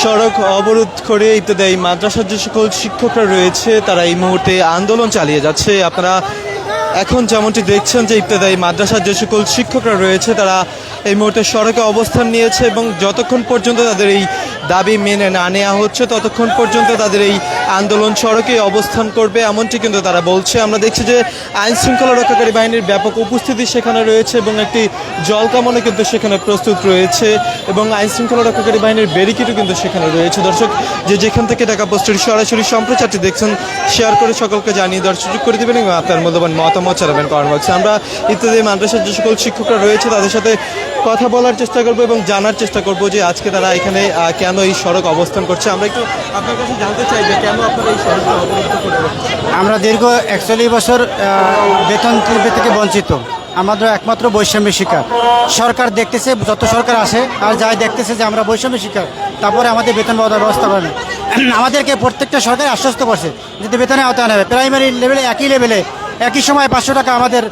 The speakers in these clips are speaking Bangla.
সড়ক অবরোধ করে ইত্যাদি মাদ্রাসার যে সকল শিক্ষকরা রয়েছে, তারা এই মুহূর্তে আন্দোলন চালিয়ে যাচ্ছে। আপনারা এখন যেমনটি দেখছেন যে ইত্যাদি মাদ্রাসার যে সকল শিক্ষকরা রয়েছে, তারা এই মুহূর্তে সড়কে অবস্থান নিয়েছে এবং যতক্ষণ পর্যন্ত তাদের এই দাবি মেনে না নেওয়া হচ্ছে। ততক্ষণ পর্যন্ত তাদের এই আন্দোলন সড়কে অবস্থান করবে এমনটি কিন্তু তারা বলছে। আমরা দেখছি যে আইন শৃঙ্খলা রক্ষাকারী বাহিনীর ব্যাপক উপস্থিতি সেখানে রয়েছে এবং একটি জলকামনও কিন্তু সেখানে প্রস্তুত রয়েছে এবং আইন শৃঙ্খলা রক্ষাকারী বাহিনীর ব্যারিকেডও কিন্তু সেখানে রয়েছে। দর্শক, যে যেখান থেকে ঢাকা পোস্টের সরাসরি সম্প্রচারটি দেখছেন, শেয়ার করে সকলকে জানিয়ে দেওয়ার সুযোগ করে দেবেন এবং আপনার মূল্যবান মতামত চালাবেন কমেন্ট বক্সে। আমরা ইত্যাদি মাদ্রাসার যে সকল শিক্ষকরা রয়েছে, তাদের সাথে কথা বলার চেষ্টা করব এবং জানার চেষ্টা করব যে আজকে তারা এখানে কেন এই সড়ক অবস্থান করছে। আমরা একটু আপনার কাছে জানতে চাই যে কেন আপনারা এই অবরুদ্ধ আমরা দীর্ঘ একচল্লিশ বছর বেতন থেকে বঞ্চিত। আমাদের একমাত্র বৈষম্য শিকার। সরকার দেখতেছে, যত সরকার আসে আর যাই দেখতেছে যে আমরা বৈষম্য শিকার, তারপরে আমাদের বেতন পাওয়ার ব্যবস্থা করে। আমাদেরকে প্রত্যেকটা সরকার আশ্বস্ত করছে যদি বেতনে আওতায় নেবে প্রাইমারি লেভেলে, একই লেভেলে, একই সময় পাঁচশো টাকা আমাদের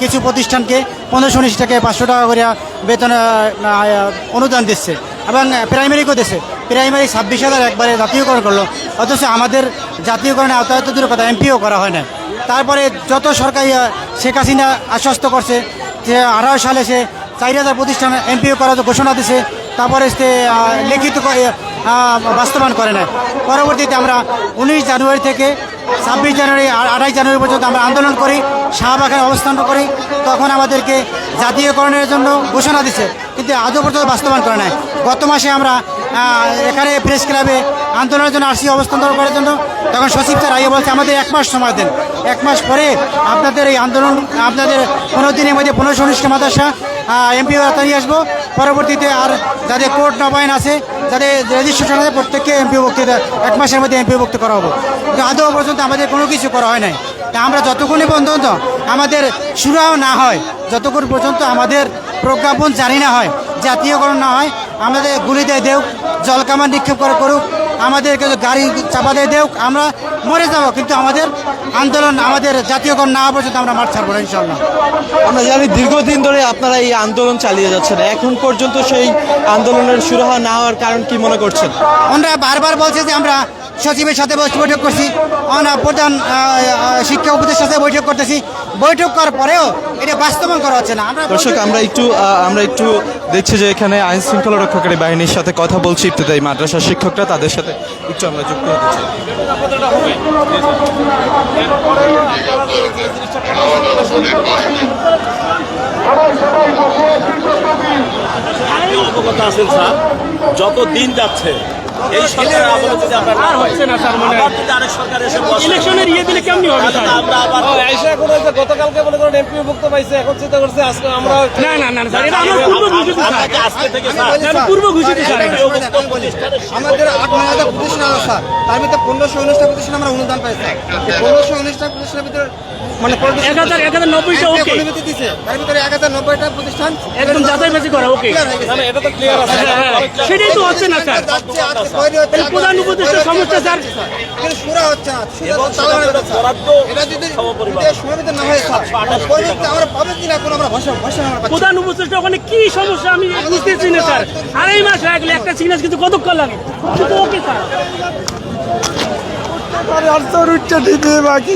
কিছু প্রতিষ্ঠানকে পনেরোশো উনিশ টাকা পাঁচশো টাকা করে বেতন অনুদান দিচ্ছে এবং প্রাইমারিকেও দিচ্ছে। প্রাইমারি ছাব্বিশ হাজার একবারে জাতীয়করণ করল। অথচ আমাদের জাতীয়করণে আওতায়ত দূর কথা এমপিও করা হয় না তারপরে যত সরকারি শেখ হাসিনা আশ্বস্ত করছে যে আড়াই সালে সে চার হাজার প্রতিষ্ঠান এমপিও করার ঘোষণা দিছে। তারপরে সে লিখিত বাস্তবায়ন করে না পরবর্তীতে আমরা উনিশ জানুয়ারি থেকে ছাব্বিশ জানুয়ারি আঠাশ জানুয়ারি পর্যন্ত আমরা আন্দোলন করি, শাহবাগে অবস্থান করি। তখন আমাদেরকে জাতীয়করণের জন্য ঘোষণা দিছে, কিন্তু আজও পর্যন্ত বাস্তবায়ন করে নাই। গত মাসে আমরা এখানে প্রেস ক্লাবে আন্দোলনের জন্য আসছি অবস্থান করার জন্য। তখন সচিব স্যার আইয়ে বলছে, আমাদের এক মাস সময় দেন। এক মাস পরে আপনাদের এই আন্দোলন, আপনাদের পনেরো দিনের মধ্যে পনেরোশো উনিশটা মাদ্রাসা এমপি নিয়ে আসব। পরবর্তীতে আর যাদের কোর্ট নবায়ন আছে, যাদের রেজিস্ট্রেশন আছে, প্রত্যেককে এমপি বক্তৃতা, এক মাসের মধ্যে এমপি ভুক্ত করা হব। আদৌ পর্যন্ত আমাদের কোনো কিছু করা হয় নাই। তা আমরা যতক্ষণই পর্যন্ত আমাদের সুরাও না হয়, যতক্ষণ পর্যন্ত আমাদের প্রজ্ঞাপন জারি না হয়, জাতীয়করণ না হয়, আমাদের গুলি দিয়ে দেও জলকামান নিক্ষেপ করে করুক আমাদেরকে গাড়ি চাপা দিয়ে দেও আমরা মরে যাব। কিন্তু আমাদের আন্দোলন আমাদের জাতীয়করণ না পর্যন্ত আমরা মাঠ ছাড়বো না ইনশাল্লাহ আমরা জানি দীর্ঘদিন ধরে আপনারা এই আন্দোলন চালিয়ে যাচ্ছেন। এখন পর্যন্ত সেই আন্দোলনের শুরু হওয়া না হওয়ার কারণ কি মনে করছেন? আমরা বারবার বলছে যে আমরা সচিবের সাথে বস- বৈঠক করছি। প্রধান শিক্ষা উপদেষ্টার সাথে বৈঠক করতেছি। বৈঠক করার পরেও এটা বাস্তবায়ন করা হচ্ছে না। দর্শক আমরা একটু আমরা একটু দেখছি যে এখানে আইন শৃঙ্খলা রক্ষাকারী বাহিনীর সাথে কথা বলছি ইত্যাদি মাদ্রাসার শিক্ষকরা তাদের সাথে একটু আমরা যুক্ত হতে চাই। অবগত আছেন স্যার যত দিন যাচ্ছে এই সরকারের আমলে যদি আমরা না হচ্ছে না স্যার মানে। যদি আরেক সরকার এসে বসে। ইলেকশনের ইয়ে দিলে কেমনি হবে তাহলে স্যার? আমরা আবার আইসা করে যে গতকালকে মনে করেন এমপি ভুক্ত পাইছে এখন চিন্তা করছে আজকে আমরা না না না স্যার এটা আমার পূর্ব ঘোষিত স্যার। আজকে থেকে স্যার। পূর্ব ঘোষিত স্যার আমাদের আট নয় হাজার প্রতিষ্ঠান আছে স্যার। তার ভিতরে পনেরোশো উনিশটা প্রতিষ্ঠান আমরা অনুদান পাইছি পনেরোশো উনিশটা প্রতিষ্ঠানের ভিতরে মানে এক হাজার এক হাজার নব্বইটা ওকে অনুমতি তার ভিতরে এক হাজার নব্বইটা প্রতিষ্ঠান একদম যাচাই বাছাই করা ওকে হয়ে। মানে এটা তো ক্লিয়ার আছে। হ্যাঁ, হ্যাঁ, সেটাই তো হচ্ছে না স্যার। প্রধান সমস্যা স্যার। সুরা হচ্ছে হয় উপদেষ্টা ওখানে কি সমস্যা আমি বুঝতেছি না স্যার। আড়াই মাস হয়ে গেলে একটা সিগনেস কিন্তু কতক্ষণ লাগে? Okay sir. আর উঠতে দিতে বাকি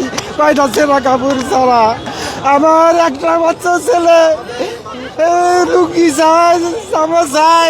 কাপড় ছাড়া। আমার একটা বাচ্চা ছেলে এ, লুঙ্গি চাই জামা চাই